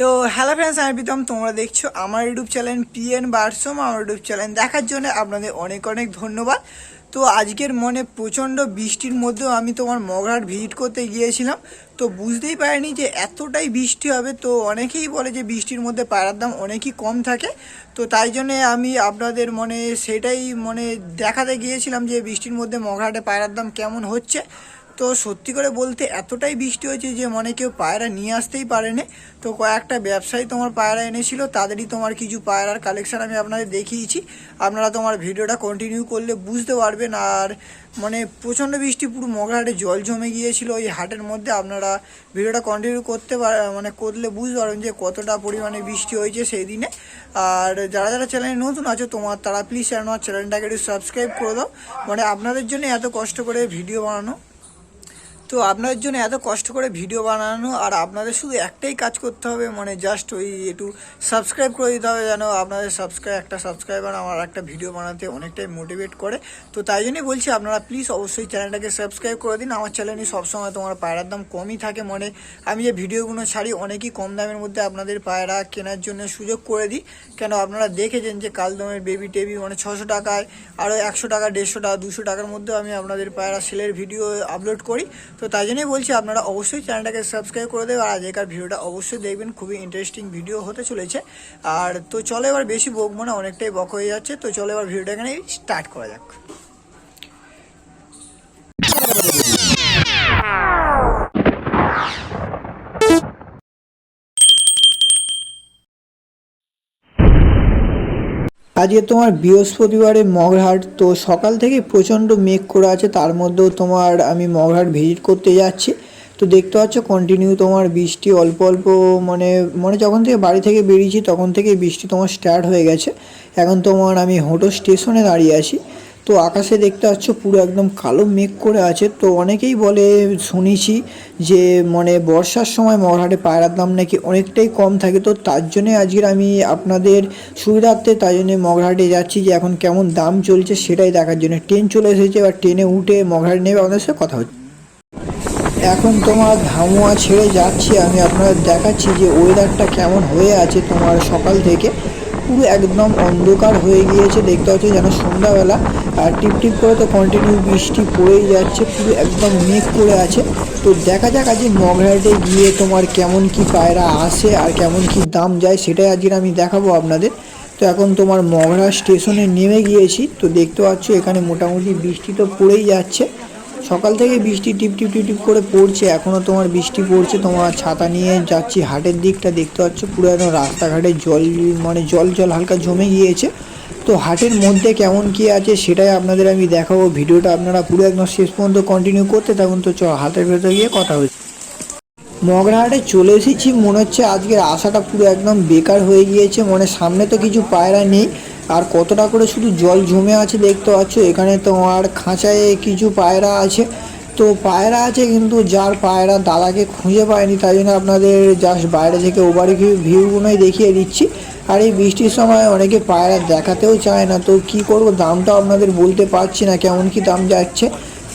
তো hello friends আমি প্রীতম। তোমরা দেখছ আমার ইউটিউব চ্যানেল পিএন বারসম আমার ইউটিউব চ্যানেল দেখার জন্য আপনাদের অনেক অনেক ধন্যবাদ। তো আজকের মনে প্রচণ্ড বৃষ্টির মধ্যেও আমি তোমার মগরাট ভিজিট করতে গিয়েছিলাম। তো বুঝতেই পারিনি যে এতটাই বৃষ্টি হবে, তো অনেকেই বলে যে বৃষ্টির মধ্যে পায়রার দাম অনেকই কম থাকে। তো তাই জন্যে আমি আপনাদের মনে সেটাই মনে দেখাতে গিয়েছিলাম যে বৃষ্টির মধ্যে মগরাটে পায়রার দাম কেমন হচ্ছে। তো সত্যি করে বলতে এতটাই বৃষ্টি হয়েছে যে মনে কেউ পায়রা নিয়ে আসতেই পারেনি। তো কয়েকটা ব্যবসায়ী তোমার পায়রা এনেছিল, তাদেরই তোমার কিছু পায়রার কালেকশান আমি আপনাদের দেখিয়েছি। আপনারা তোমার ভিডিওটা কন্টিনিউ করলে বুঝতে পারবেন আর মানে প্রচণ্ড বৃষ্টি, পুরো মগরাহাটে জল জমে গিয়েছিল ওই হাটের মধ্যে। আপনারা ভিডিওটা কন্টিনিউ করতে পার মানে করলে বুঝতে পারবেন যে কতটা পরিমাণে বৃষ্টি হয়েছে সেই দিনে। আর যারা যারা চ্যানেলে নতুন আছো তোমার, তারা প্লিজ আমার চ্যানেলটাকে একটু সাবস্ক্রাইব করে দাও। মানে আপনাদের জন্য এত কষ্ট করে ভিডিও বানানো। তো আপনাদের জন্য এত কষ্ট করে ভিডিও বানানো, আর আপনাদের শুধু একটাই কাজ করতে হবে মানে জাস্ট ওই একটু সাবস্ক্রাইব করে দিতে হবে যেন আপনাদের সাবস্ক্রাইব একটা সাবস্ক্রাইবার আমার একটা ভিডিও বানাতে অনেকটাই মোটিভেট করে। তো তাই জন্যই বলছি, আপনারা প্লিজ অবশ্যই চ্যানেলটাকে সাবস্ক্রাইব করে দিন। আমার চ্যানেলে সবসময় তোমার পায়রার দাম কমই থাকে মানে। আমি যে ভিডিওগুলো ছাড়ি, অনেকই কম দামের মধ্যে আপনাদের পায়রা কেনার জন্য সুযোগ করে দিই। কেন আপনারা দেখেছেন যে কালদমের বেবি টেবি মানে ছশো টাকায় আরও একশো টাকা, দেড়শো টাকা, দুশো টাকার মধ্যেও আমি আপনাদের পায়রা সেলের ভিডিও আপলোড করি। তো তাই জন্যই বলছি, আপনারা অবশ্যই চ্যানেলটাকে সাবস্ক্রাইব করে দেবেন, আর আজকের ভিডিওটা অবশ্যই দেখবেন, খুবই ইন্টারেস্টিং ভিডিও হতে চলেছে। আর তো চলো এবার বেশি বকবো না, অনেকটাই বক হয়ে যাচ্ছে, তো চলো এবার ভিডিওটা এখানে স্টার্ট করা যাক। আজকে তোমার বৃহস্পতিবারে মগরহাট, তো সকাল থেকে প্রচণ্ড মেঘ করে আছে, তার মধ্যেও তোমার আমি মগরহাট ভিজিট করতে যাচ্ছি। তো দেখতে পাচ্ছ কন্টিনিউ তোমার বৃষ্টি, অল্প অল্প মানে মানে যখন থেকে বাড়ি থেকে বেরিয়েছি, তখন থেকে বৃষ্টি তোমার স্টার্ট হয়ে গেছে। এখন তোমার আমি হোটো স্টেশনে দাঁড়িয়ে আছি। তো আকাশে দেখতে পাচ্ছ পুরো একদম কালো মেঘ করে আছে। তো অনেকেই বলে, শুনেছি যে মানে বর্ষার সময় মগরহাটে পায়রার দাম নাকি অনেকটাই কম থাকে। তো তার জন্যে আজকের আমি আপনাদের সুবিধার্থে তাই জন্য মগরহাটে যাচ্ছি যে, এখন কেমন দাম চলছে সেটাই দেখার জন্য। ট্রেন চলে এসেছে, এবার ট্রেনে উঠে মগরহাটে নেবে আমাদের সাথে কথা হচ্ছে। এখন তোমার ধামুয়া ছেড়ে যাচ্ছি, আমি আপনাদের দেখাচ্ছি যে ওয়েদারটা কেমন হয়ে আছে তোমার সকাল থেকে। পুরো একদম অন্ধকার হয়ে গিয়েছে, দেখতে পাচ্ছি যেন সন্ধ্যাবেলা। আর টিপ টিপ করে তো কন্টিনিউ বৃষ্টি পড়েই যাচ্ছে, পুরো একদম মেঘ করে আছে। তো দেখা যাক আজকে মগরাহাটে গিয়ে তোমার কেমন কি পায়রা আসে আর কেমন কি দাম যায়, সেটাই আজকে আমি দেখাবো আপনাদের। তো এখন তোমার মগরা স্টেশনে নেমে গিয়েছি, তো দেখতে পাচ্ছ এখানে মোটামুটি বৃষ্টি তো পড়েই যাচ্ছে। সকাল থেকে বৃষ্টি টিপ টিপ টিপ টিপ করে পড়ছে এখনও তোমার বৃষ্টি পড়ছে, তোমার ছাতা নিয়ে যাচ্ছি, হাটের দিকটা দেখতে পাচ্ছ, পুরো একদম রাস্তাঘাটে জল মানে জল জল হালকা জমে গিয়েছে। তো হাটের মধ্যে কেমন কি আছে সেটাই আপনাদের আমি দেখাবো, ভিডিওটা আপনারা পুরো একদম শেষ পর্যন্ত কন্টিনিউ করতে থাকুন, তো চ হাটের ভেতরে গিয়ে কথা হচ্ছে মগরাহাটে চলে এসেছি, মনে হচ্ছে আজকের আশাটা পুরো একদম বেকার হয়ে গিয়েছে মানে সামনে তো কিছু পায়রা নেই আর কতটা করে শুধু জল জমে আছে দেখতে পাচ্ছ? এখানে তোমার খাঁচায় কিছু পায়রা আছে। তো পায়রা আছে কিন্তু যার পায়রা দাদাকে খুঁজে পায়নি, তাই জন্য আপনাদের জাস্ট বাইরে থেকে ওভারে ভিউগুলোই দেখিয়ে দিচ্ছি। আর এই বৃষ্টির সময় অনেকে পায়রা দেখাতেও চায় না, তো কি করব? দামটাও আপনাদের বলতে পারছি না কেমন কি দাম যাচ্ছে।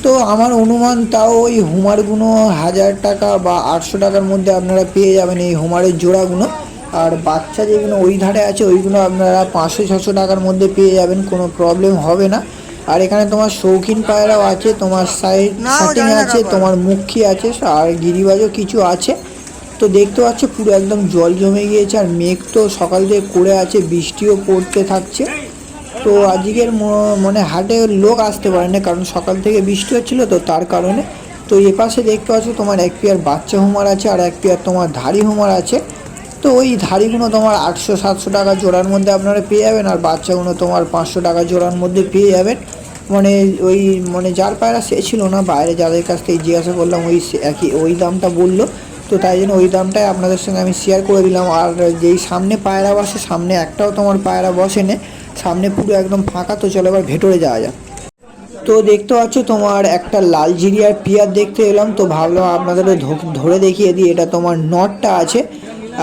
তো আমার অনুমান তাও ওই হুমারগুলো হাজার টাকা বা আটশো টাকার মধ্যে আপনারা পেয়ে যাবেন এই হুমারের জোড়াগুলো আর বাচ্চা যেগুলো ওই ধারে আছে ওইগুলো আপনারা পাঁচশো ছশো টাকার মধ্যে পেয়ে যাবেন কোনো প্রবলেম হবে না। আর এখানে তোমার শৌখিন পায়রাও আছে তোমার সাইড সাটিং আছে তোমার মুখী আছে আর গিরিবাজও কিছু আছে। তো দেখতে পাচ্ছ পুরো একদম জল জমে গিয়েছে আর মেঘ তো সকাল থেকে করে আছে বৃষ্টিও পড়তে থাকছে। তো আজকের মানে হাটে লোক আসতে পারে না কারণ সকাল থেকে বৃষ্টি হচ্ছিল তো তার কারণে। তো এ পাশে দেখতে পাচ্ছ তোমার এক পেয়ার বাচ্চা হুমার আছে আর এক পেয়ার তোমার ধাড়ি হুমার আছে। তো ওই ধাড়িগুলো তোমার আটশো, সাতশো টাকা জোড়ার মধ্যে আপনারা পেয়ে যাবেন আর বাচ্চাগুলো তোমার পাঁচশো টাকা জোড়ার মধ্যে পেয়ে যাবেন। মানে ওই মানে যার পায়রা সে ছিল না, বাইরে যাদের কাছ থেকে জিজ্ঞাসা করলাম ওই একই, ওই দামটা বলল। তো তাই জন্য ওই দামটাই আপনাদের সঙ্গে আমি শেয়ার করে দিলাম। আর যেই সামনে পায়রা বসে, সামনে একটাও তোমার পায়রা বসে নে সামনে পুরো একদম ফাঁকা, তো চলো এবার ভেতরে যাওয়া যাক। তো দেখতে পাচ্ছ তোমার একটা লাল জিরিয়ার পিয়ার দেখতে এলাম। তো ভাবলাম আপনাদের ধরে দেখিয়ে দিই, এটা তোমার নটটা আছে।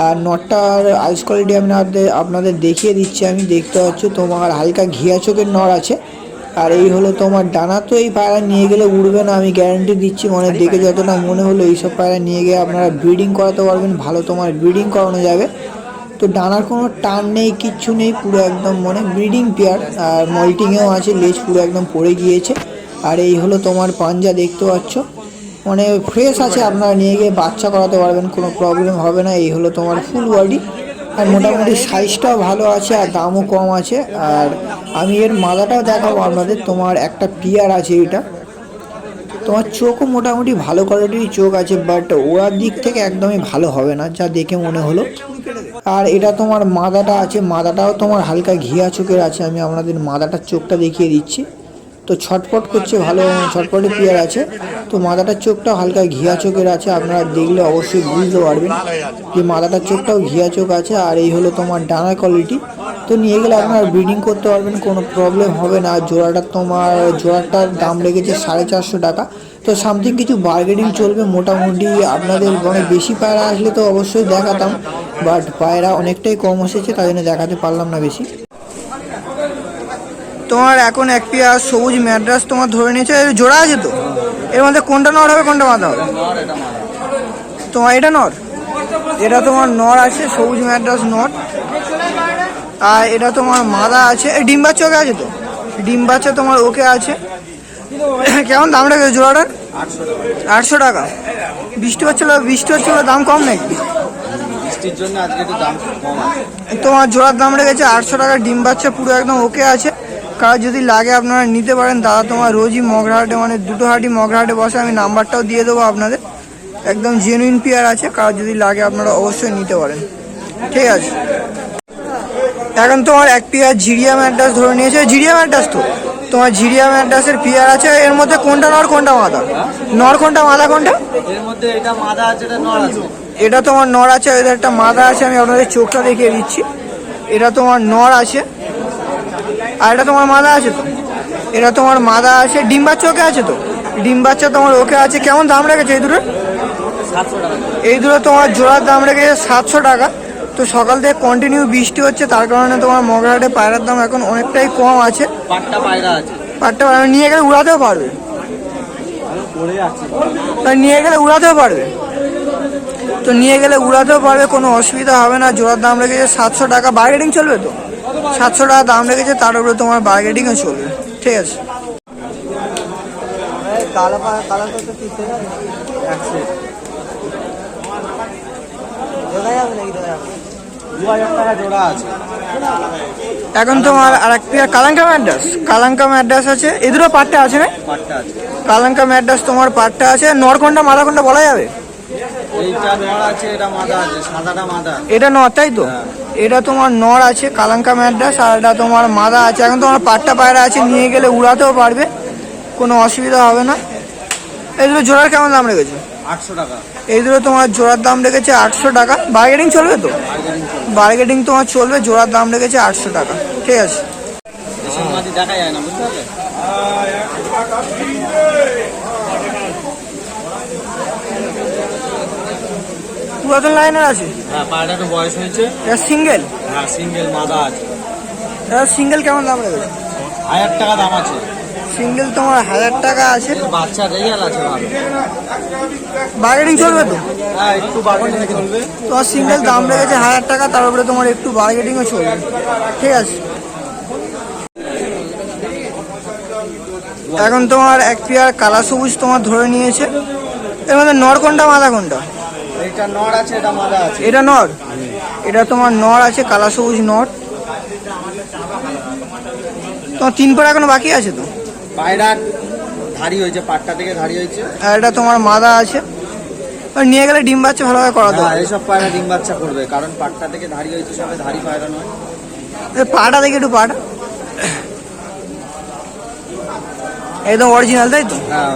আর নটটার আইস কোয়ালিটি আপনাদের আপনাদের দেখিয়ে দিচ্ছি, আমি দেখতে পাচ্ছ তোমার হালকা ঘিয়া চোখের নর আছে। আর এই হলো তোমার ডানা তো এই পায়রা নিয়ে গেলে উড়বে না, আমি গ্যারান্টি দিচ্ছি মানে দেখে যতটা মনে হলো এইসব পায়রা নিয়ে গিয়ে আপনারা ব্রিডিং করাতে পারবেন, ভালো তোমার ব্রিডিং করানো যাবে। তো ডানার কোনো টান নেই, কিচ্ছু নেই, পুরো একদম মানে ব্রিডিং পেয়ার আর মল্টিংয়েও আছে, লেজ পুরো একদম পড়ে গিয়েছে। আর এই হলো তোমার পাঞ্জা, দেখতে পাচ্ছ। মানে ফ্রেশ আছে, আপনারা নিয়ে গিয়ে বাচ্চা করাতে পারবেন, কোনো প্রবলেম হবে না। এই হলো তোমার ফুল বডি আর মোটামুটি সাইজটাও ভালো আছে আর দামও কম আছে। আর আমি এর মালাটাও দেখাবো আপনাদের, তোমার একটা পিয়ার আছে এটা। তোমার চোখও মোটামুটি ভালো কোয়ালিটির চোখ আছে বাট ওড়ার দিক থেকে একদমই ভালো হবে না, যা দেখে মনে হলো। আর এটা তোমার মাদাটা আছে, মাদাটাও তোমার হালকা ঘিয়া চোখের আছে, আমি আপনাদের মাদাটার চোখটা দেখিয়ে দিচ্ছি। তো ছটফট করছে, ভালো ছটফটে পেয়ার আছে। তো মাদাটার চোখটাও হালকা ঘিয়া চোখের আছে, আপনারা দেখলে অবশ্যই বুঝতে পারবেন যে মাদাটার চোখটাও ঘিয়া চোখ আছে, আর এই হলো তোমার ডানা কোয়ালিটি তো নিয়ে গেলে আপনারা ব্রিডিং করতে পারবেন, কোনো প্রবলেম হবে না। জোড়াটা তোমার, জোড়াটার দাম লেগেছে সাড়ে চারশো টাকা। তো সামথিং কিছু বার্গেনিং চলবে, মোটামুটি আপনাদের মানে বেশি পায়রা আসলে তো অবশ্যই দেখাতাম বাট পায়রা অনেকটাই কম এসেছে, তাই জন্য দেখাতে পারলাম না বেশি। তোমার এখন এক পেয়ার সবুজ ম্যাড্রাস তোমার ধরে নিয়েছে জোড়া আছে তো? এর মধ্যে কোনটা নর হবে কোনটা মাথা হবে? তোমার এটা নর? এটা তোমার নর আছে সবুজ ম্যাড্রাস নর। আর এটা তোমার মাদা আছে ডিম বাচ্চা ওকে আছে তো? ডিম বাচ্চা তোমার ওকে আছে। কেমন দাম রেখেছে জোড়াটার আটশো টাকা। বৃষ্টি হচ্ছিল বৃষ্টি হচ্ছিল দাম কম নাকি? বৃষ্টির জন্য আজকে একটু দাম কম আছে। তোমার জোড়ার দাম রেখেছে আটশো টাকা ডিম বাচ্চা পুরো একদম ওকে আছে। কার যদি লাগে আপনারা নিতে পারেন। দাদা তোমার রোজই মগরাহাটে মানে দুটো হাটি মগরাহাটে বসে আমি নাম্বারটাও দিয়ে দেবো আপনাদের। একদম জেনুইন পেয়ার আছে কার যদি লাগে আপনারা অবশ্যই নিতে পারেন। ঠিক আছে। এখন তোমার এক পেয়ার ঝিরিয়া ম্যাড্রাস ধরে নিয়েছে। ঝিরিয়া ম্যাড্রাস তো? তোমার ঝিরিয়া ম্যাড্রাসের পেয়ার আছে এর মধ্যে কোনটা নর কোনটা মাদা? নর কোনটা মাদা কোনটা? এর মধ্যে এটা মাদা আছে এটা আছে। এটা তোমার নর আছে এদের একটা মাদা আছে আমি আপনাদের চোখটা দেখিয়ে দিচ্ছি। এটা তোমার নর আছে। আর এটা তোমার মাদা আছে তো? এটা তোমার মাদা আছে ডিম বাচ্চা ওকে আছে তো? ডিম বাচ্চা তোমার ওকে আছে কেমন দাম রেখেছে এই দুটো এই দুটো তোমার জোড়ার দাম রেখেছে সাতশো টাকা। তো সকাল থেকে কন্টিনিউ বৃষ্টি হচ্ছে তার কারণে তোমার মগরাহাটে পায়রার দাম এখন অনেকটাই কম আছে। পাট্টা পায়রা আছে। পাটটা পায়রা নিয়ে গেলে উড়াতেও পারবে। পড়ে নিয়ে গেলে উড়াতেও পারবে। তো নিয়ে গেলে উড়াতেও পারবে কোনো অসুবিধা হবে না। জোড়ার দাম রেখেছে সাতশো টাকা। বার্গেটিং চলবে তো? সাতশো টাকা দাম রেখেছে তার উপরে তোমার বার্গেটিংও চলবে। ঠিক আছে? এখন তোমার আর এক পেয়ার কালাঙ্কা ম্যাড্রাস কালাঙ্কা ম্যাড্রাস আছে দুটো পাটটা আছে না? পাট্টা আছে। কালাঙ্কা ম্যাড্রাস তোমার পাটটা আছে। নরকন্ডা মাদাকন্ডা বলা যাবে? এইটা নড় আছে এটা মাদা আছে সাদাটা মাদা। এটা নর তাই তো? এটা তোমার নর আছে কালাঙ্কা ম্যাড্রাস আর এটা তোমার মাদা আছে। এখন তোমার পাট্টা পায়রা আছে নিয়ে গেলে উড়াতেও পারবে কোনো অসুবিধা হবে না। এই দুটো জোড়ার কেমন দাম রেখেছে? আটশো টাকা। এই দুটো তোমার জোড়ার দাম রেখেছে আটশো টাকা। বার্গেটিং চলবে তো? বার্গেটিং তোমার চলবে জোড়ার দাম রেখেছে আটশো টাকা। ঠিক আছে। দেখা যায় না বুঝতে পারলে? পুরাতন লাইনের আছে? হ্যাঁ বয়স হয়েছে। এটা সিঙ্গেল? হ্যাঁ সিঙ্গেল মাদা আছে। এটা সিঙ্গেল কেমন দাম রেখেছে হাজার টাকা দাম আছে। সিঙ্গেল তোমার হাজার টাকা আছে। বাচ্চা রেজাল আছে ভালো। বার্গেটিং চলবে তো? হ্যাঁ একটু বাড়ানো চলবে। তোমার সিঙ্গেল দাম রেখেছে হাজার টাকা তার উপরে তোমার একটু বার্গেটিংও চলবে। ঠিক আছে। এখন তোমার এক পেয়ার কালা সবুজ তোমার ধরে নিয়েছে। এর মধ্যে নর কোনটা মাদা কোনটা? এইটা নড় আছে এটা মাদা আছে। এটা নর? এটা তোমার নর আছে কালা সবুজ নর। তোমার তিন পাড়া এখনও বাকি আছে তো? পায়রা ধারি হয়েছে পাট্টা থেকে ধারি হয়েছে। আর এটা তোমার মাদা আছে। আর নিয়ে গেলে ডিম বাচ্চা ভালোভাবে করাতে হ্যাঁ হবে এইসব পায়রা ডিম বাচ্চা করবে কারণ পাট্টা থেকে ধারি হয়েছে সবে ধারি পায়রা নয়। পাটা দেখি একটু পাটা। একদম অরিজিনাল তাই তো? হ্যাঁ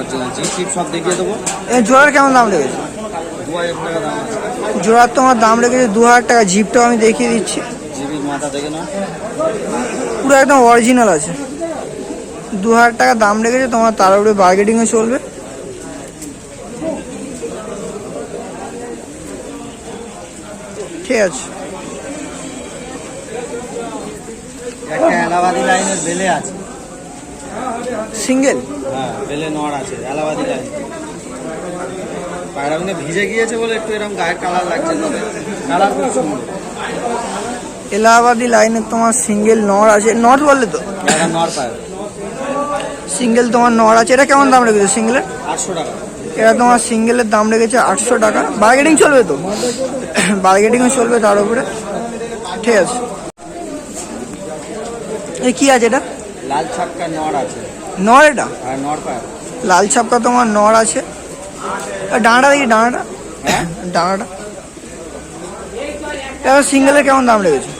চিপ সব দেখিয়ে দেবো। এ জোড়ার কেমন দাম লেগেছে? জোড়ার তোমার দাম রেখেছে দু হাজার টাকা জিপটাও আমি দেখিয়ে দিচ্ছি। পুরো একদম অরিজিনাল আছে। দু হাজার টাকা দাম রেখেছে তোমার তার উপরে বার্গেটিংও চলবে। ঠিক আছে। একটা এলাহাবাদি লাইনের বেলে আছে। সিঙ্গেল? হ্যাঁ বেলে নড় আছে এলাহাবাদি লাইন। পায়রাগুলো ভিজে গিয়েছে বলে একটু এরকম গায়ের কালার লাগছে তবে কালার খুব সুন্দর। এলাহাবাদি লাইনের তোমার সিঙ্গেল নর আছে। নট বললে তো? পায়রা সিঙ্গেল তোমার নর আছে। এটা কেমন দাম রেখেছো সিঙ্গেলের? আটশো টাকা। এটা তোমার সিঙ্গেলের দাম রেখেছে আটশো টাকা। বার্গেটিং চলবে তো? বার্গেটিংও চলবে তার উপরে। ঠিক আছে। এই কি আছে এটা? লাল ছাক্কা নড় আছে। নর এটা? আর পায়রা লাল ছাপকা তোমার নর আছে। ডাঁড়া দেখি ডাঁড়াটা হ্যাঁ? ডাঁড়াটা এটা সিঙ্গেলের কেমন দাম রেখেছে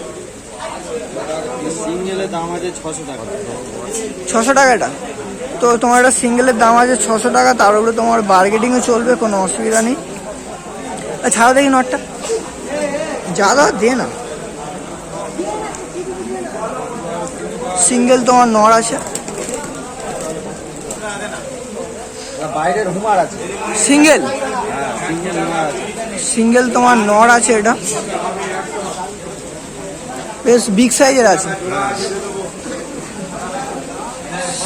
সিঙ্গেলের দাম আছে ছশো টাকা। ছশো টাকা এটা তো তোমার একটা সিঙ্গেলের দাম আছে ছশো টাকা তার উপরে তোমার বার্গেটিংও চলবে কোনো অসুবিধা নেই। আর ছাড়া দেখি নটটা। যা দে না। সিঙ্গেল তোমার নর আছে। বাইরের হুমার আছে। সিঙ্গেল? হ্যাঁ সিঙ্গেল তোমার নর আছে এটা। বেশ বিগ সাইজের আছে।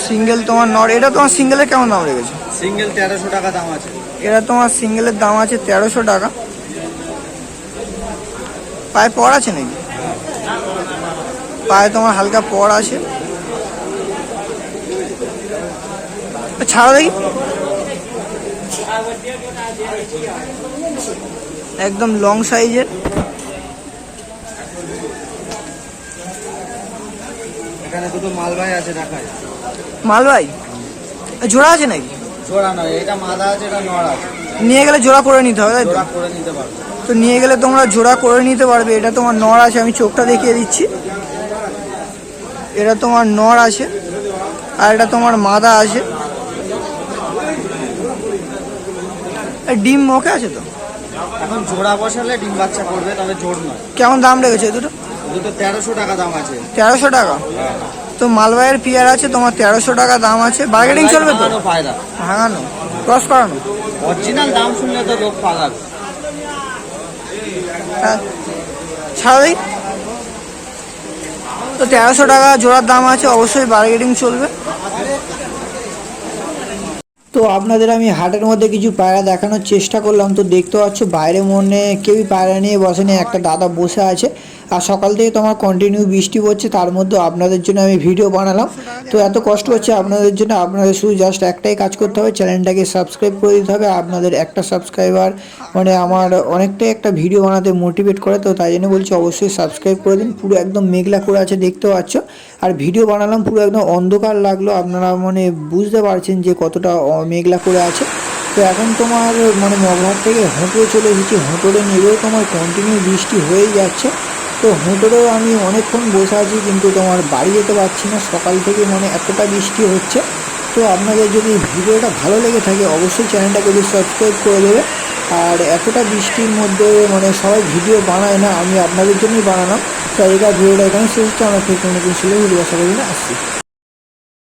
সিঙ্গেল তোমার নর এটা তোমার সিঙ্গেলের কেমন দাম রেখেছে? সিঙ্গেল তেরোশো টাকা দাম আছে। এটা তোমার সিঙ্গেলের দাম আছে তেরোশো টাকা। পায়ে পড় আছে নাকি? পায়ে তোমার হালকা পড় আছে। ছাড়া দেখি। একদম লং সাইজের। এখানে দুটো মালবাই আছে ঢাকায় মালবাই জোড়া আছে নাকি? জোড়া নয় এটা মাদা আছে এটা নড় আছে। নিয়ে গেলে জোড়া করে নিতে হবে তাই জোড়া করে নিতে পারবে। তো নিয়ে গেলে তোমরা জোড়া করে নিতে পারবে এটা তোমার নর আছে আমি চোখটা দেখিয়ে দিচ্ছি। এটা তোমার নর আছে আর এটা তোমার মাদা আছে। ডিম ওকে আছে তো? এখন জোড়া বসালে ডিম বাচ্চা করবে তবে জোর নয়। কেমন দাম রেখেছে দুটো? দুটো তেরোশো টাকা দাম আছে। তেরোশো টাকা? তো মালবাইয়ের পিয়ার আছে তোমার তেরোশো টাকা দাম আছে। বার্গেটিং চলবে তো? ভাঙানো ফায়দা ভাঙানো ক্রস করানো? অরিজিনাল দাম শুনলে তো লোক পালাবে হ্যাঁ। ছাড়া তো তেরোশো টাকা জোড়ার দাম আছে অবশ্যই বার্গেটিং চলবে। তো আপনাদের আমি হাটের মধ্যে কিছু পায়রা দেখানোর চেষ্টা করলাম। তো দেখতে পাচ্ছ, বাইরে মনে কেউই পায়রা নিয়ে বসেনি। একটা দাদা বসে আছে। আর সকাল থেকে তোমার কন্টিনিউ বৃষ্টি পড়ছে, তার মধ্যে আপনাদের জন্য আমি ভিডিও বানালাম। তো এত কষ্ট হচ্ছে আপনাদের জন্য, আপনাদের শুধু জাস্ট একটাই কাজ করতে হবে চ্যানেলটাকে সাবস্ক্রাইব করে দিতে হবে। আপনাদের একটা সাবস্ক্রাইবার মানে আমার অনেকটাই একটা ভিডিও বানাতে মোটিভেট করে। তো তাই জন্য বলছি, অবশ্যই সাবস্ক্রাইব করে দিন। পুরো একদম মেঘলা করে আছে, দেখতে পাচ্ছ। আর ভিডিও বানালাম, পুরো একদম অন্ধকার লাগল। আপনারা মানে বুঝতে পারছেন যে কতটা মেঘলা করে আছে। তো এখন তোমার মানে মগহাট থেকে হোঁটে চলে এসেছি। হোঁটরে নেবেও তোমার কন্টিনিউ বৃষ্টি হয়েই যাচ্ছে। তো হোঁটরেও আমি অনেকক্ষণ বসে আছি, কিন্তু তোমার বাড়ি যেতে পারছি না। সকাল থেকে মানে এতটা বৃষ্টি হচ্ছে। তো আপনাদের যদি ভিডিওটা ভালো লেগে থাকে, অবশ্যই চ্যানেলটাকে যদি সাবস্ক্রাইব করে দেবে। আর এতটা বৃষ্টির মধ্যে মানে সবাই ভিডিও বানায় না, আমি আপনাদের জন্যই বানালাম। তো এটা ভিডিওটা এখানে শেষ হচ্ছে, আমরা ফের কোনো নতুন ছিল ভিডিও আশা করি না আসছি।